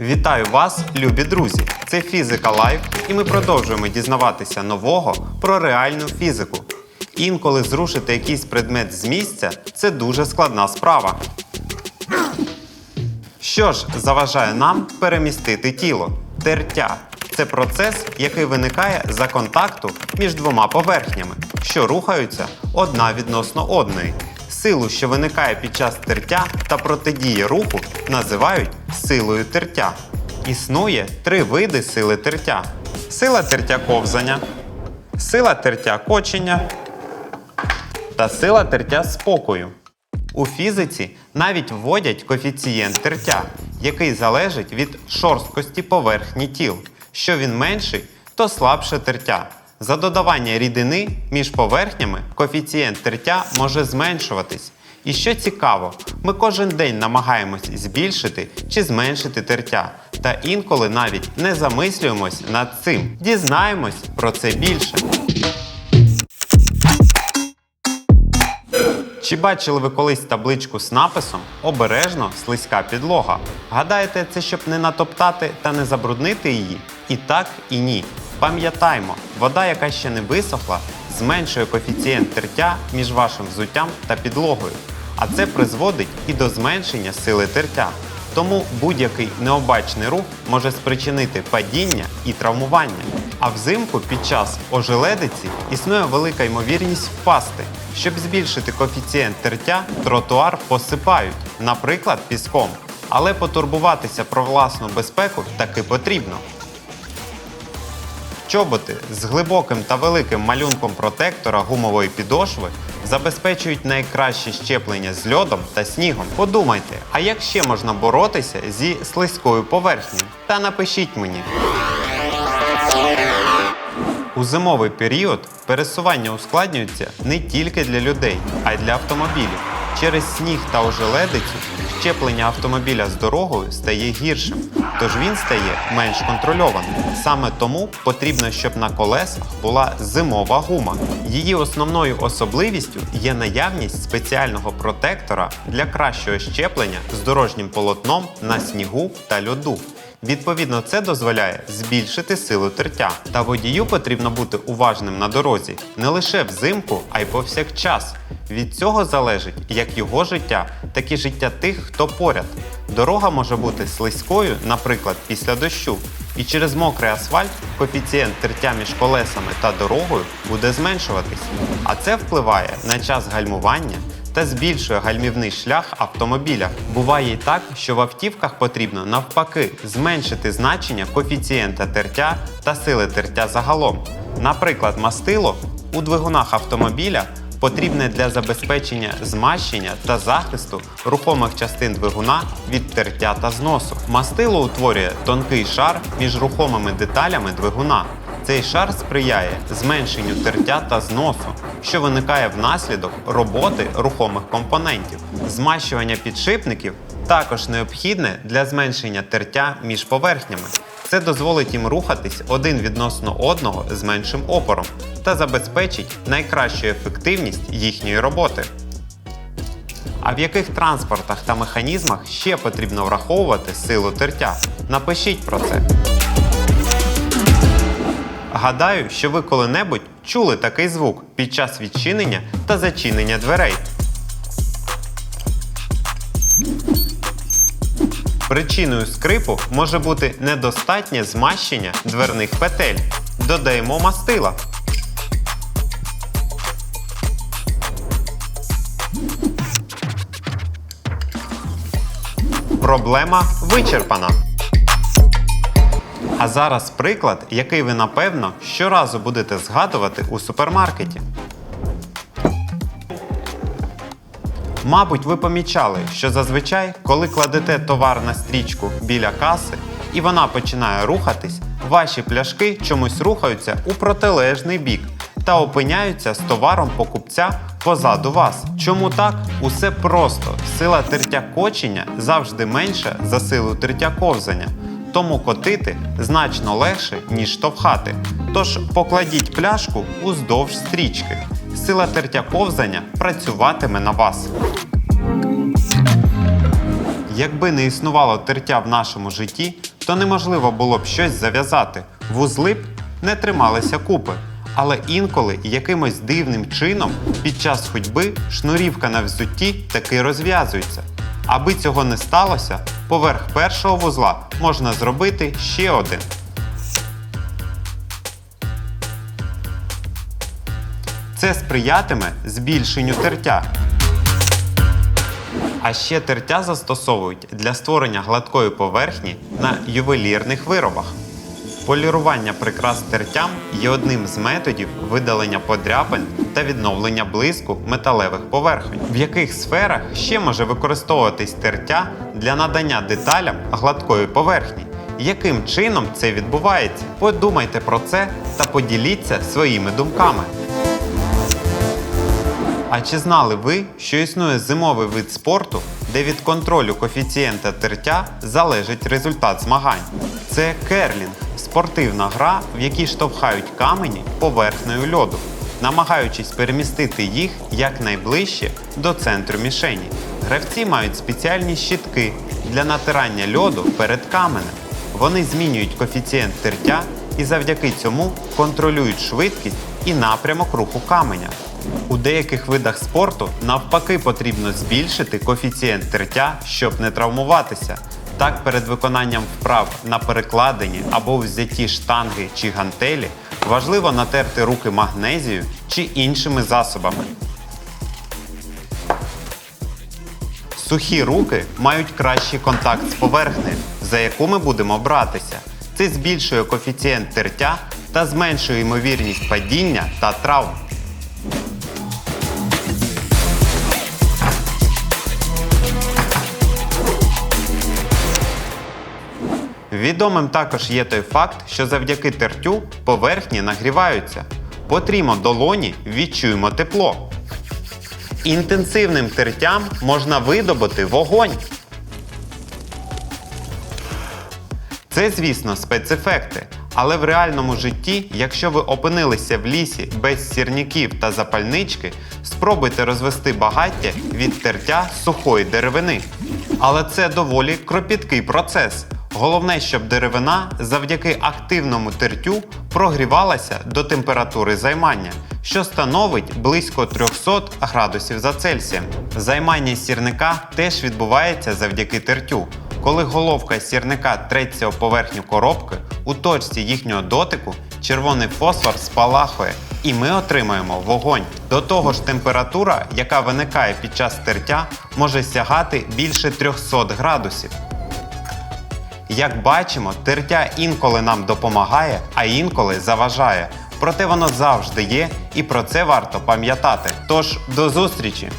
Вітаю вас, любі друзі! Це Фізика Лайф, і ми продовжуємо дізнаватися нового про реальну фізику. Інколи зрушити якийсь предмет з місця це дуже складна справа. Що ж заважає нам перемістити тіло? Тертя це процес, який виникає за контакту між двома поверхнями, що рухаються одна відносно одної. Силу, що виникає під час тертя та протидії руху, називають силою тертя. Існує три види сили тертя: сила тертя ковзання, сила тертя кочення та сила тертя спокою. У фізиці навіть вводять коефіцієнт тертя, який залежить від шорсткості поверхні тіл. Що він менший, то слабше тертя. За додавання рідини між поверхнями коефіцієнт тертя може зменшуватись. І що цікаво, ми кожен день намагаємось збільшити чи зменшити тертя, та інколи навіть не замислюємось над цим. Дізнаємось про це більше. Чи бачили ви колись табличку з написом Обережно слизька підлога? Гадаєте, це щоб не натоптати та не забруднити її? І так, і ні. Пам'ятаймо, вода, яка ще не висохла, зменшує коефіцієнт тертя між вашим взуттям та підлогою. А це призводить і до зменшення сили тертя. Тому будь-який необачний рух може спричинити падіння і травмування. А взимку під час ожеледиці існує велика ймовірність впасти. Щоб збільшити коефіцієнт тертя, тротуар посипають, наприклад, піском. Але потурбуватися про власну безпеку таки потрібно. Чоботи з глибоким та великим малюнком протектора гумової підошви забезпечують найкраще щеплення з льодом та снігом. Подумайте, а як ще можна боротися зі слизькою поверхнею? Та напишіть мені. У зимовий період пересування ускладнюється не тільки для людей, а й для автомобілів. Через сніг та ожеледицю щеплення автомобіля з дорогою стає гіршим, тож він стає менш контрольованим. Саме тому потрібно, щоб на колесах була зимова гума. Її основною особливістю є наявність спеціального протектора для кращого щеплення з дорожнім полотном на снігу та льоду. Відповідно, це дозволяє збільшити силу тертя. Та водію потрібно бути уважним на дорозі не лише взимку, а й повсякчас. Від цього залежить як його життя, так і життя тих, хто поряд. Дорога може бути слизькою, наприклад, після дощу, і через мокрий асфальт коефіцієнт тертя між колесами та дорогою буде зменшуватись. А це впливає на час гальмування та збільшує гальмівний шлях автомобіля. Буває і так, що в автівках потрібно навпаки зменшити значення коефіцієнта тертя та сили тертя загалом. Наприклад, мастило у двигунах автомобіля потрібне для забезпечення змащення та захисту рухомих частин двигуна від тертя та зносу. Мастило утворює тонкий шар між рухомими деталями двигуна. Цей шар сприяє зменшенню тертя та зносу, що виникає внаслідок роботи рухомих компонентів. Змащування підшипників також необхідне для зменшення тертя між поверхнями. Це дозволить їм рухатись один відносно одного з меншим опором та забезпечить найкращу ефективність їхньої роботи. А в яких транспортах та механізмах ще потрібно враховувати силу тертя? Напишіть про це. Гадаю, що ви коли-небудь чули такий звук під час відчинення та зачинення дверей. Причиною скрипу може бути недостатнє змащення дверних петель. Додаємо мастила. Проблема вичерпана. А зараз приклад, який ви напевно щоразу будете згадувати у супермаркеті. Мабуть, ви помічали, що зазвичай, коли кладете товар на стрічку біля каси і вона починає рухатись, ваші пляшки чомусь рухаються у протилежний бік та опиняються з товаром покупця позаду вас. Чому так? Усе просто. Сила тертя кочення завжди менша за силу тертя ковзання. Тому котити значно легше, ніж штовхати. Тож покладіть пляшку уздовж стрічки. Сила тертя ковзання працюватиме на вас. Якби не існувало тертя в нашому житті, то неможливо було б щось зав'язати. Вузли б не трималися купи. Але інколи якимось дивним чином під час ходьби шнурівка на взутті таки розв'язується. Аби цього не сталося, поверх першого вузла можна зробити ще один. Це сприятиме збільшенню тертя. А ще тертя застосовують для створення гладкої поверхні на ювелірних виробах. Полірування прикрас тертям є одним з методів видалення подряпин та відновлення блиску металевих поверхонь. В яких сферах ще може використовуватись тертя для надання деталям гладкої поверхні? Яким чином це відбувається? Подумайте про це та поділіться своїми думками. А чи знали ви, що існує зимовий вид спорту, де від контролю коефіцієнта тертя залежить результат змагань? Це керлінг спортивна гра, в якій штовхають камені поверхнею льоду, намагаючись перемістити їх якнайближче до центру мішені. Гравці мають спеціальні щітки для натирання льоду перед каменем. Вони змінюють коефіцієнт тертя і завдяки цьому контролюють швидкість і напрямок руху каменя. У деяких видах спорту навпаки потрібно збільшити коефіцієнт тертя, щоб не травмуватися. Так, перед виконанням вправ на перекладині або взятті штанги чи гантелі важливо натерти руки магнезією чи іншими засобами. Сухі руки мають кращий контакт з поверхнею, за яку ми будемо братися. Це збільшує коефіцієнт тертя та зменшує ймовірність падіння та травм. Відомим також є той факт, що завдяки тертю поверхні нагріваються. Потрімо долоні, відчуємо тепло. Інтенсивним тертям можна видобути вогонь. Це, звісно, спецефекти. Але в реальному житті, якщо ви опинилися в лісі без сірників та запальнички, спробуйте розвести багаття від тертя сухої деревини. Але це доволі кропіткий процес. Головне, щоб деревина завдяки активному тертю прогрівалася до температури займання, що становить близько 300 градусів за Цельсієм. Займання сірника теж відбувається завдяки тертю. Коли головка сірника треться об поверхню коробки, у точці їхнього дотику червоний фосфор спалахує, і ми отримаємо вогонь. До того ж, температура, яка виникає під час тертя, може сягати більше 300 градусів. Як бачимо, тертя інколи нам допомагає, а інколи заважає. Проте воно завжди є, і про це варто пам'ятати. Тож до зустрічі!